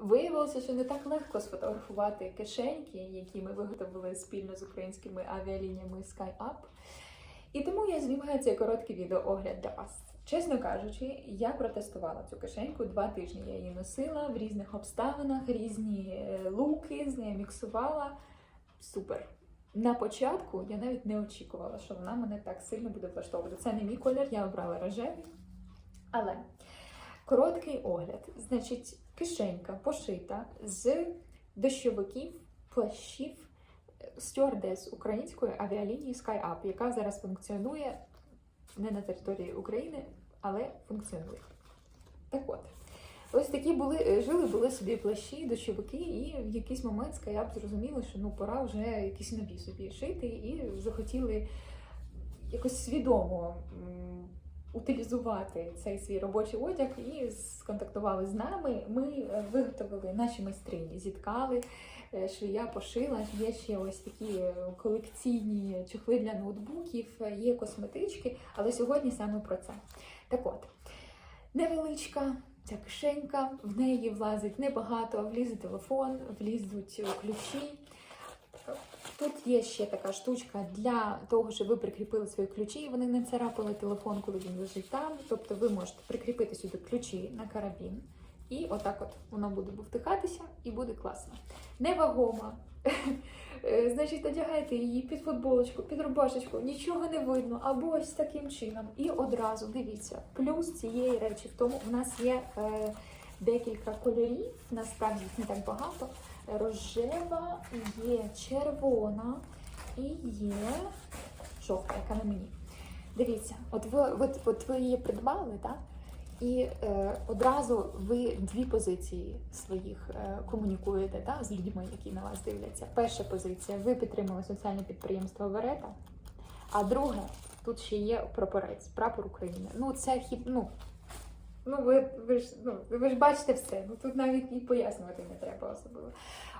Виявилося, що не так легко сфотографувати кишеньки, які ми виготовили спільно з українськими авіалініями SkyUp. І тому я знімаю цей короткий відеоогляд для вас. Чесно кажучи, я протестувала цю кишеньку два тижні. Я її носила в різних обставинах, різні е, луки з нею міксувала. Супер. На початку я навіть не очікувала, що вона мене так сильно буде влаштовувати. Це не мій колір, я обрала рожевий. Але короткий огляд. Значить, кишенька пошита з дощовиків, плащів стюардес української авіалінії SkyUp, яка зараз функціонує не на території України, але функціонує. Так от, ось такі були, е, жили були собі плащі, дощовики, і в якийсь момент SkyUp зрозуміли, що ну пора вже якісь нові собі шити, і захотіли якось свідомо утилізувати цей свій робочий одяг і сконтактували з нами. Ми е, виготовили наші майстрині, зіткали, е, швія пошила. Є ще ось такі е, колекційні чохли для ноутбуків, е, є косметички, але сьогодні саме про це. Так от, невеличка. Ця кишенька, в неї влазить небагато, влізе телефон, влізуть ключі. Тут є ще така штучка для того, щоб ви прикріпили свої ключі, і вони не царапали телефон, коли він лежить там. Тобто ви можете прикріпити сюди ключі на карабін, і отак от воно буде втихатися і буде класно. Невагома. Е, Значить, одягаєте її під футболочку, під рубашечку, нічого не видно, або ось таким чином. І одразу дивіться, плюс цієї речі в тому, в нас є е, декілька кольорів, насправді їх не так багато рожева, є червона і є жовта, яка на мені. Дивіться, от ви, от, от ви її придбали, так? І е, одразу ви дві позиції своїх е, комунікуєте та, з людьми, які на вас дивляться. Перша позиція ви підтримали соціальне підприємство Верета, а друге, тут ще є прапорець, прапор України. Ну, це хіп, ну, ну ви, ви ж ну, ви ж бачите все. Ну тут навіть і пояснювати не треба особливо.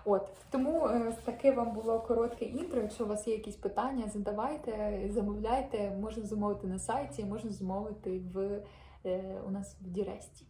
От тому е, таке вам було коротке інтро. Якщо у вас є якісь питання, задавайте, замовляйте. Можна замовити на сайті, можна замовити в е, у нас в Діресті.